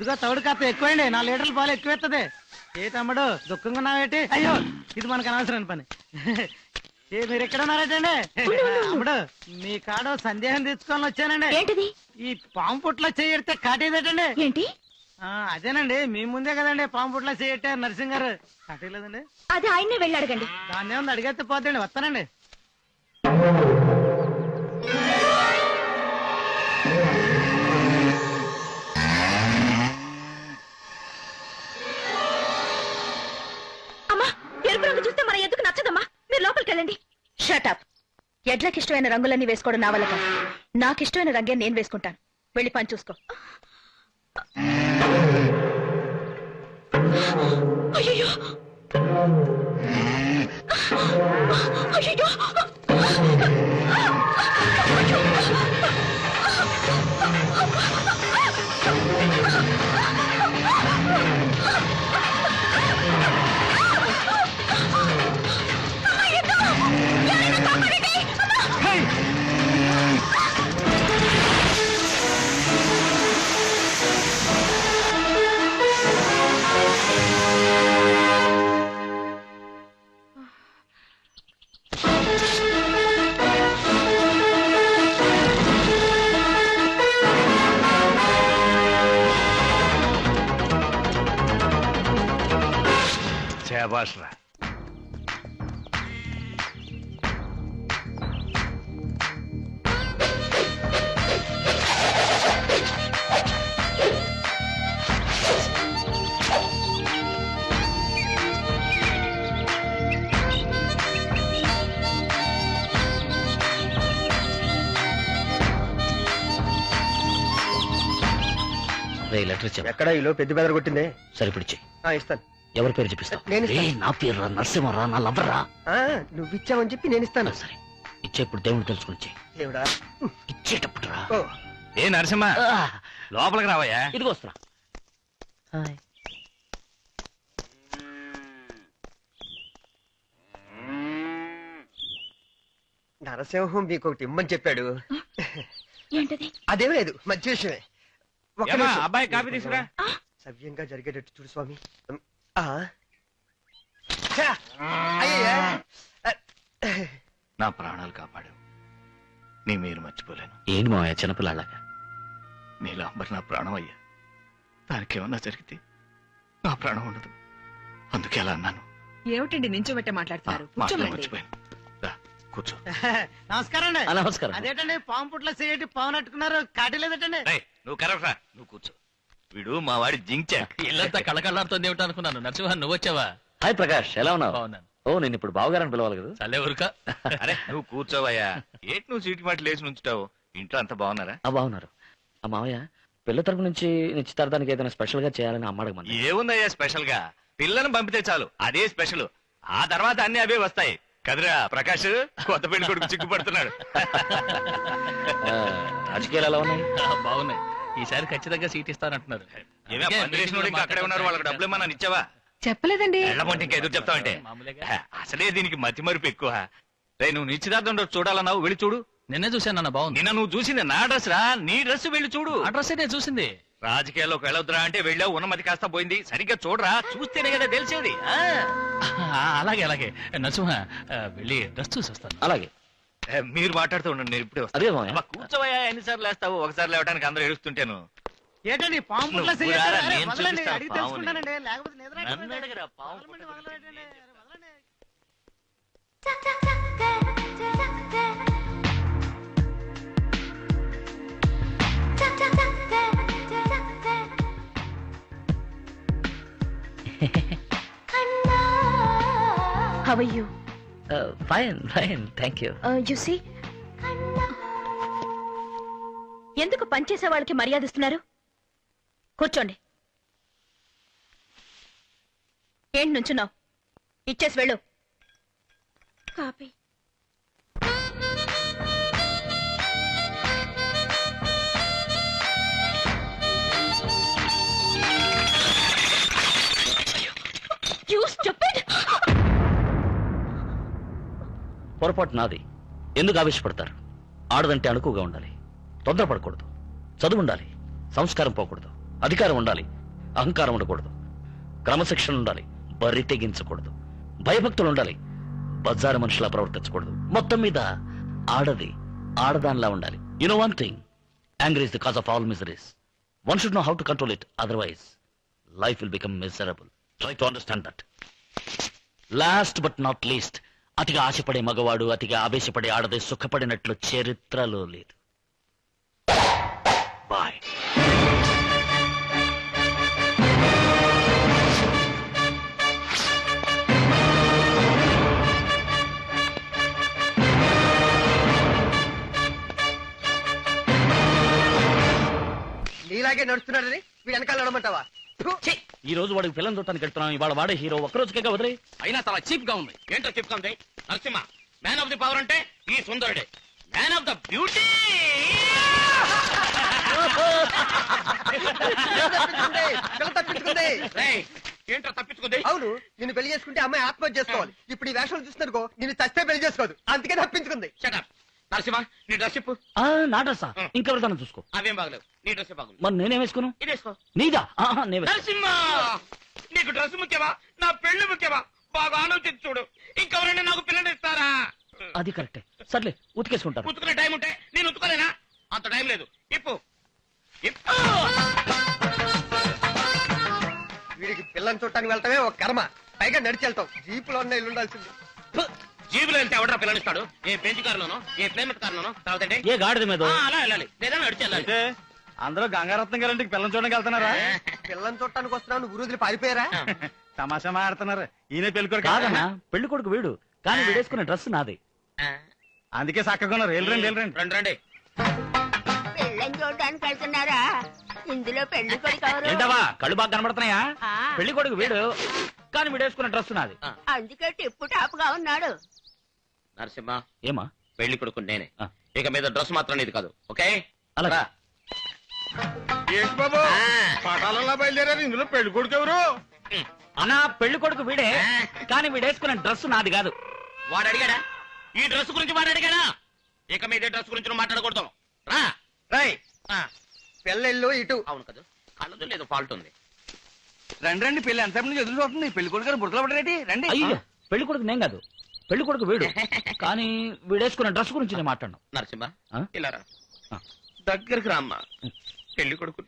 ఇదిగో తౌడు కాస్త ఎక్కువండి నా లీటర్లు పాలు ఎక్కువెత్తది. ఏ తమ్ముడు దుఃఖంగా ఉన్నావేటి? అయ్యో ఇది మనకు అనవసరం పని. ఏ మీరు ఎక్కడ ఉన్నారటండి తమ్ముడు మీ కాడ సందేహం తెచ్చుకొని వచ్చానండి. ఏంటిది? ఈ పాము పుట్లో చేయడితే కాటేదేటండి ఏంటి? ఆ, అదేనండి మీ ముందే కదండి పాము పుట్లో చేయట్టే నరసింగ్ గారు కాటేయలేదండి అది ఆయన్నే వెళ్ళి అడగండి. దాన్ని ఏముంది అడిగేస్తే పోతండి వస్తానండి. మీరు వెళ్ళండి. షటప్ ఎడ్లకి ఇష్టమైన రంగులన్నీ వేసుకోవడం నా వల్ల కాదు. నాకు ఇష్టమైన రంగే నేను వేసుకుంటాను. వెళ్ళి పని చూసుకో. అయ్యయ్యో. అయ్యయ్యో. రా రే లెటర్ ఇచ్చా. ఎక్కడ ఈలో పెద్ద బెదర కొట్టిందే? సరిపిడిచి ఆ, ఇస్తాను. ఎవరి పేరు నేను ఇస్తాను. నా పేరు రా నరసింహరా నా లవ్వరా ఆ, నువ్వు ఇచ్చావని చెప్పి నేను ఇస్తాను. సరే ఇచ్చేప్పుడు దేవుడు తెలుసుకుని ఇచ్చేయ్. దేవుడా? ఇచ్చేటప్పుడు రా ఓ. ఏ నరసింహ ఆ, లోపలికి రావయ్యా. ఇదిగో వస్తున్నా. నరసింహం మీకు ఒకటి ఇమ్మని చెప్పాడు. ఏంటది? అదేం లేదు మంచి విషయమే. ఒక్క ఏమ్మా, నిమిషం. అబ్బాయి కాఫీ తీసుకురా. సవ్యంగా జరిగేటట్టు చూడు స్వామి. నా ప్రాణాలు కాపాడు నీ మీరు మర్చిపోలేను. ఏంటి మావయ్య చిన్నపిల్లలాగా నీలో అంబర్ నా ప్రాణం అయ్యా. దానికి ఏమన్నా జరిగితే నా ప్రాణం ఉండదు. అందుకే అలా అన్నాను. ఏమిటండి నించోబెట్టే ఆ, మాట్లాడుతున్నారు మాటలు కూర్చోమండి మర్చిపోయాను. కూర్చో. నమస్కారం నమస్కారం. అదేటండి పాము పుట్లో చేయటి పాము నట్టుకున్నారు. కాటేలేదటండి రేయ్, నువ్వు కరవరా నువ్వు కూర్చో. వీడు మా వాడి జించా ఇల్లంతా కళకళలాడుతుంది ఏమిటో అనుకున్నాను. నరసింహ నువ్వు వచ్చావా? హాయ్ ప్రకాష్ ఎలా ఉన్నావు? బాగున్నాను. ఓ నేను ఇప్పుడు బావగారని పిలవాలి కదా. చల్లే ఊరుక. అరే నువ్వు కూర్చోవయ్యా. ఏంటి నువ్వు సీటు మాట లేచి నుంచుటావు? ఇంట్లో అంత బాగున్నారా? ఆ బాగున్నారు. ఆ మావయ్య పిల్ల తరపు నుంచి నిశ్చితార్థానికి ఏదైనా స్పెషల్గా చేయాలని అమ్మ అడగమని ఏముందయ్యా స్పెషల్గా పిల్లను పంపితే చాలు. అదే స్పెషల్. ఆ తర్వాత అన్ని అవే వస్తాయి. కదిరా ప్రకాష్ కొత్త పెళ్ళి కొడుకు చిక్కుపడుతున్నాడు. రాజకీయాలు ఎలా ఉన్నాయి? ఆ, బాగున్నాయి. ఈసారి ఖచ్చితంగా సీట్ ఇస్తానంటున్నారు. ఏమే అందుకే పందిరేసిన ఇంకా అక్కడే ఉన్నారు వాళ్ళకి డబ్బులు ఏమన్నా ఇచ్చావా? చెప్పలేదండి. ఇంకా ఎదురు చెప్తావంటే మామూలుగా. హ, అసలే దీనికి మతి మరుపు ఎక్కువ. రే నువ్వు నిశ్చితార్థం రోజు చూడాలన్నావు వెళ్ళి చూడు. నిన్నే చూశాను అన్న బాగుంది. నిన్న నువ్వు చూసింది నా డ్రెస్ రా నీ డ్రెస్ వెళ్ళి చూడు. అడ్రస్ నేను చూసింది. రాజకీయాల్లోకి వెళ్ళొద్దురా అంటే వెళ్ళావు ఉన్నమతి కాస్త పోయింది. సరిగ్గా చూడరా చూస్తేనే కదా తెలిసేది. ఆ? అలాగే అలాగే. నరసింహ ఆ, వెళ్ళి డ్రెస్ చూసి వస్తాను. అలాగే. మీరు మాట్లాడుతూ ఉండండి నేను ఇప్పుడే వస్తాను అదే మావయ్య అబ్బా, కూర్చోవయ్యా ఎన్నిసార్లు లేస్తావు ఒకసారి లేవడానికి అందరూ ఏడుస్తుంటాను ఏంటండి పాము పుట్లో నువ్వు చేయటి రారా, అరే, నేను వదలండి చూపిస్తా అడిగి పాముని. తెలుసుకుంటానండి లేకపోతే నిద్ర నన్ను పట్టదండి. అడగరా, పాము వదలండి, వదలండి. Fine fine thank you you see ఎందుకు పనిచేసే వాళ్ళకి మర్యాద ఇస్తున్నారు? కూర్చోండి. ఏంటి నుంచున్నావు? ఇచ్చేసి వెళ్ళు. కాపీ. పొరపాటు నాది. ఎందుకు ఆవేశపడతారు? ఆడదంటే అణుకుగా ఉండాలి. తొందరపడకూడదు. చదువు ఉండాలి. సంస్కారం పోకూడదు. అధికారం ఉండాలి. అహంకారం ఉండకూడదు. క్రమశిక్షణ ఉండాలి. బరి తెగించకూడదు. భయభక్తులు ఉండాలి. బజారు మనుషులా ప్రవర్తించకూడదు. మొత్తం మీద ఆడది ఆడదానిలా ఉండాలి. You know one thing angry is the cause of all miseries one should know how to control it otherwise life will become miserable try to understand that last but not least అతిగా ఆశపడే మగవాడు అతిగా ఆవేశపడే ఆడది సుఖపడినట్లు చరిత్రలో లేదు. Bye నీలాగే నడుస్తున్నాడని వీడు వెనకాల నడమంటావా! ఈ రోజు వాడికి పిల్లలు చూడటానికి వెళ్తున్నాం ఇవాళ వాడే హీరో ఒక్కరోజుకే వదిలే అయినా చాలా చీప్గా ఉంది. ఏంటో చీప్గా ఉంది? Narasimha man of the power అంటే ఈ సుందరుడే. మ్యాన్ ఆఫ్ ద బ్యూటీ పిల్ల తప్పించుకుంది ఏంటో తప్పించుకుంది? అవును నిన్ను పెళ్ళి చేసుకుంటే అమ్మాయి ఆత్మహత్య చేసుకోవాలి. ఇప్పుడు ఈ వేషాలు చూస్తున్నారుకో నిన్ను చస్తే పెళ్ళి చేసుకోదు. అందుకే తప్పించుకుంది. షటప్ నరసింహ నీ డ్రెస్ చెప్పు ఆ, నా డ్రెస్సా? ఇంకెవరిదాన్ని చూసుకో. అవేం బాగలేవు. నీ డ్రెస్ బాగుంది? మరి నేనేం వేసుకున్నాను ఇదేసుకో. నీదా? ఆహా, నే వేసుకో. నరసింహ! నీకు డ్రెస్ ముఖ్యమా? నా పెళ్ళి ముఖ్యమా? బాగా ఆలోచించి చూడు. ఇంకెవరైనా నాకు పిల్లలు ఇస్తారా? అది కరెక్టే. సర్లే ఉతికేసుకుంటారు. ఉతుకునే టైం ఉంటే నేను ఉతుకోలేనా? అంత టైం లేదు. ఇప్పు. ఇప్పు. వీడికి పిల్లని చూడటానికి వెళ్తామే ఒక కర్మ. పైగా నడిచి వెళ్తాం. జీపులో ఉన్న ఇల్లు ఉండాల్సింది. జీబులో వెళ్తే ఎవడరా పిల్లనిస్తాడు ఏ బెంచ్ కారులోనో ఏ ప్లేమెట్ కారులోనో? తర్వాత ఏంటి? ఏ గాడిద మీద? ఆ, అలా వెళ్ళాలి. లేదా నడిచి వెళ్ళాలి. అందరూ గంగారత్నం గారింటికి పిల్లలు చూడడానికి వెళ్తున్నారా? పిల్లని చూడటానికి వస్తున్నావు నువ్వు గురువులు పారిపోయారా? తమాషా మాడుతున్నారు ఈయన పెళ్ళి కొడుకు. కాదన్నా పెళ్ళి కొడుకు వీడు. కానీ వీడేసుకున్న డ్రెస్ నాది. అందుకే చక్కగా ఉన్నారు. రండి రండి పెళ్ళని చూడడానికి వెళ్తున్నారా? ఇందులో పెళ్ళి కొడుకు ఎవరు? ఏంటవా కళ్ళు బాగా కనబడుతున్నాయా? ఆ. పెళ్ళి కొడుకు వీడు. కానీ వీడేసుకున్న డ్రెస్ నాది. అందుకే టిప్పు టాప్గా ఉన్నాడు. నరసింహ ఏమా పెళ్ళి కొడుకు నేనే. ఆ. ఇక మీద డ్రెస్ మాత్రం నీది కాదు ఓకే? అలాగే రా. ఏంటి బాబు? ఆ. పటాలలో బయలుదేరారు. ఇందులో పెళ్ళి కొడుకు ఎవరు? అన్నా పెళ్ళి కొడుకు వీడే. కానీ వీడేసుకున్న డ్రెస్ నాది కాదు. వాడు అడిగాడా? ఈ డ్రెస్ గురించి వాడు అడిగాడా? ఇక మీద డ్రెస్ గురించి నువ్వు మాట్లాడకూడదు. రా. రై ఆ, పిల్లలు ఇటు. అవును కదా. కళ్ళదు లేదు ఫాల్ట్ ఉంది. రండి రండి పెళ్ళి ఎంత నుంచి ఎదురు చూస్తుంది? పెళ్ళి కొడుకు గారు బుడతలు పడరేటి రండి. అయ్యో పెళ్ళి కొడుకు నేను కాదు. పెళ్ళి కొడుకు వీడు. కానీ వీడేసుకున్న డ్రెస్ గురించి నేను మాట్లాడను. నరసింహ? ఇలా రా. దగ్గరికి రామ్మా పెళ్ళి కొడుకు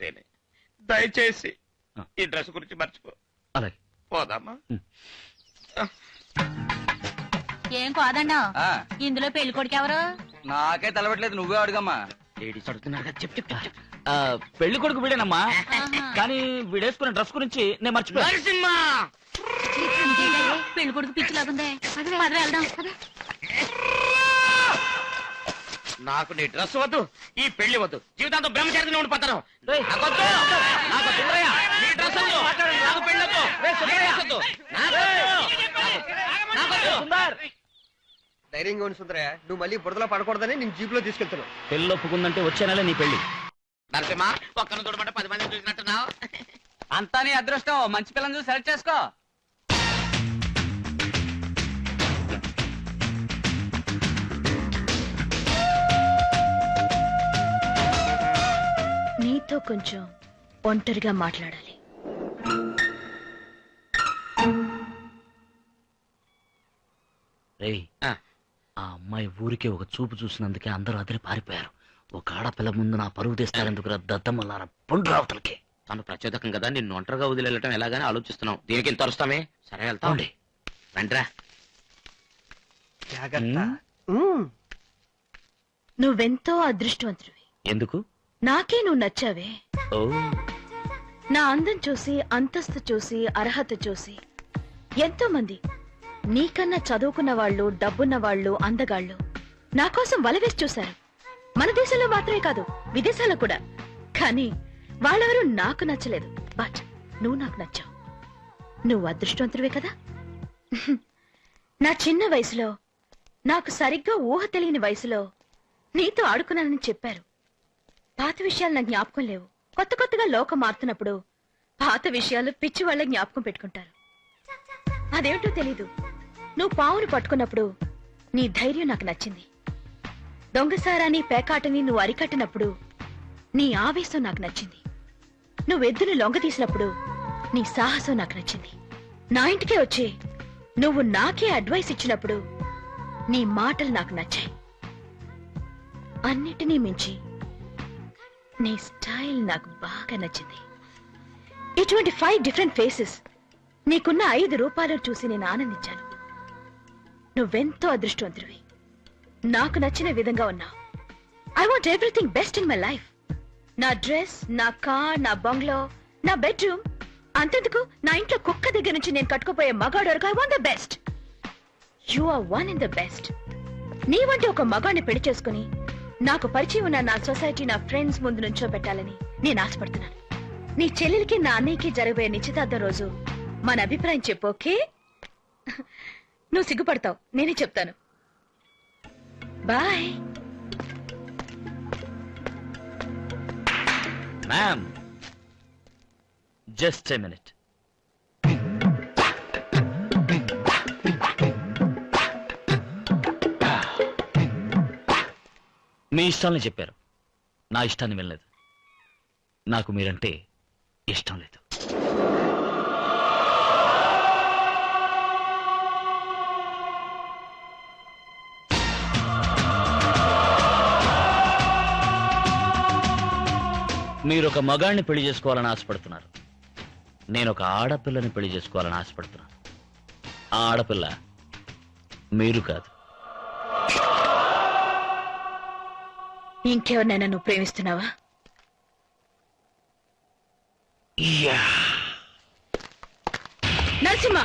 దయచేసి. ఈ డ్రెస్ గురించి మర్చిపో. అలాగే. పోదామా? ఏం కాదన్నా? ఇందులో పెళ్ళి కొడుకు ఎవరు? నాకే తలబెట్టలేదు నువ్వే అడుగమ్మా. లేడీస్ అడుగుతున్నారు కదా చెప్పు చెప్పు. ఆ, పెళ్ళి కొడుకు వీడేనమ్మా. కానీ వీడేసుకున్న డ్రెస్ గురించి నేను మర్చిపోయాను. నరసింహ! పెళ్ళి కొడుకు పిచ్చిలాగుందే. పద వెళ్దాం నాకు నీ డ్రెస్ వద్దు ఈ పెళ్ళి వద్దు జీవితాంతం బ్రహ్మచారిగా ఉండిపోతాను నాకొద్దు. నాకు సుందరయ్య. నీ డ్రెస్ వద్దు. నాకు పెళ్ళి వద్దు. నీ డ్రెస్ వద్దు. నాకొద్దు. నాకొద్దు. సుందర్ ధైర్యంగా ఉండి సుందరయ్య నువ్వు మళ్ళీ బురదలో పడకూడదని నేను జీపులో తీసుకెళ్తున్నావు పెళ్ళి ఒప్పుకుందంటే వచ్చే నెల నీ పెళ్ళి నరసింహ ఒక్కను చూడమంటే పది మంది చూసినట్టున్నావు అంతా నీ అదృష్టం మంచి పిల్లని చూసి సెలెక్ట్ చేసుకో నీతో కొంచెం ఒంటరిగా మాట్లాడాలి. ఆ. ఆ అమ్మాయి ఊరికే ఒక చూపు చూసినందుకే అందరూ అదిరి పారిపోయారు. ఒక ఆడపిల్ల ముందు నా పరువు తీస్తారెందుకు దద్దమ్మలారా పండు రావతలకి తను ప్రచోదకం కదా నిన్ను ఒంటరిగా వదిలేయటం ఎలాగని ఆలోచిస్తున్నావు. దీనికి ఇంత అరుస్తామే? సరే వెళ్తాం. అవునండి రండిరా. జాగ్రత్త. ఉమ్. ఉమ్. నువ్వెంతో అదృష్టవంతుడివి. ఎందుకు? నాకే నువ్వు నచ్చావే. నా అందం చూసి అంతస్తు చూసి అర్హత చూసి ఎంతో మంది నీకన్నా చదువుకున్న వాళ్ళు డబ్బున్న వాళ్ళు అందగాళ్ళు నా కోసం వలవేసి చూశారు. మన దేశంలో మాత్రమే కాదు విదేశాల్లో కూడా. కానీ వాళ్ళెవరూ నాకు నచ్చలేదు. బట్ నువ్వు నాకు నచ్చావు. నువ్వు అదృష్టవంతుడివే కదా? నా చిన్న వయసులో నాకు సరిగ్గా ఊహ తెలియని వయసులో నీతో ఆడుకున్నానని చెప్పారు. పాత విషయాలు నా జ్ఞాపకం లేవు. కొత్త కొత్తగా లోకం మారుతున్నప్పుడు పాత విషయాలు పిచ్చి వాళ్ళ జ్ఞాపకం పెట్టుకుంటారు. అదేమిటో తెలీదు. నువ్వు పావును పట్టుకున్నప్పుడు నీ ధైర్యం నాకు నచ్చింది. దొంగసారాని పేకాటని నువ్వు అరికట్టినప్పుడు నీ ఆవేశం నాకు నచ్చింది. నువ్వు ఎద్దును లొంగ తీసినప్పుడు నీ సాహసం నాకు నచ్చింది. నా ఇంటికే వచ్చి నువ్వు నాకే అడ్వైస్ ఇచ్చినప్పుడు నీ మాటలు నాకు నచ్చాయి. అన్నిటినీ మించి నీ స్టైల్ నాకు బాగా నచ్చింది. ఇటువంటి ఫైవ్ డిఫరెంట్ ఫేసెస్ నీకున్న ఐదు రూపాయలు చూసి నేను ఆనందించాను. నువ్వెంతో అదృష్టవంతుడివి. నాకు నచ్చిన విధంగా ఉన్నావు. I want everything best in my life నా డ్రెస్ నా కార్ నా బంగ్లో నా బెడ్రూమ్. అంతెందుకు? నా ఇంట్లో కుక్క దగ్గర నుంచి నేను కట్టుకుపోయే మగాడు వరకు I want the best you are one in the best నీ వంటి ఒక మగాడిని పెళ్ళి చేసుకుని నాకు పరిచయం ఉన్న నా సొసైటీ నా ఫ్రెండ్స్ ముందు నుంచో పెట్టాలని నేను ఆశపడుతున్నాను. నీ చెల్లెలికి నా అన్నయ్యకి జరగబోయే నిశ్చితార్థం రోజు మన అభిప్రాయం చెప్పు ఓకే? నువ్వు సిగ్గుపడతావు నేనే చెప్తాను. Bye. Ma'am just a minute మీ ఇష్టాలని చెప్పారు. నా ఇష్టాన్ని వినలేదు. నాకు మీరంటే ఇష్టం లేదు. మీరు ఒక మగాడిని పెళ్ళి చేసుకోవాలని ఆశపడుతున్నారు. నేను ఒక ఆడపిల్లని పెళ్ళి చేసుకోవాలని ఆశపడుతున్నాను. ఆ ఆడపిల్ల మీరు కాదు. ఇంకెవరినైనా నువ్వు ప్రేమిస్తున్నావా? నరసింహ!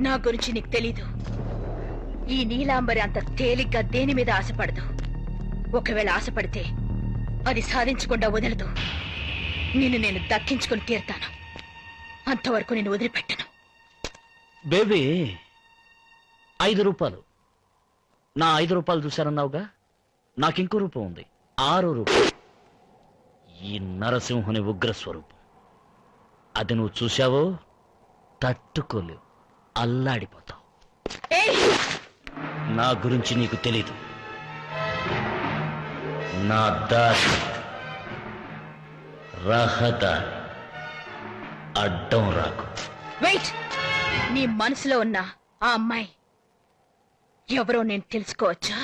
నా గురించి నీకు తెలీదు. ఈ నీలాంబరి అంత తేలిగ్గా దేని మీద ఆశపడదు. ఒకవేళ ఆశపడితే అది సాధించకుండా వదలదు. నిన్ను నేను దక్కించుకుని తీరుతాను. అంతవరకు నేను వదిలిపెట్టను. బేబీ ఐదు రూపాయలు నా ఐదు రూపాయలు చూశారన్నావుగా నాకు ఇంకో రూపం ఉంది. ఆరు రూపాయలు ఈ నరసింహుని ఉగ్ర స్వరూపం అది నువ్వు చూశావో? తట్టుకోలేవు. అల్లాడిపోతావు. నా గురించి నీకు తెలీదు. నా దారి. రహదారి అడ్డం రాకు. వెయిట్! నీ మనసులో ఉన్న ఆ అమ్మాయి. ఎవరో నేను తెలుసుకోవచ్చా?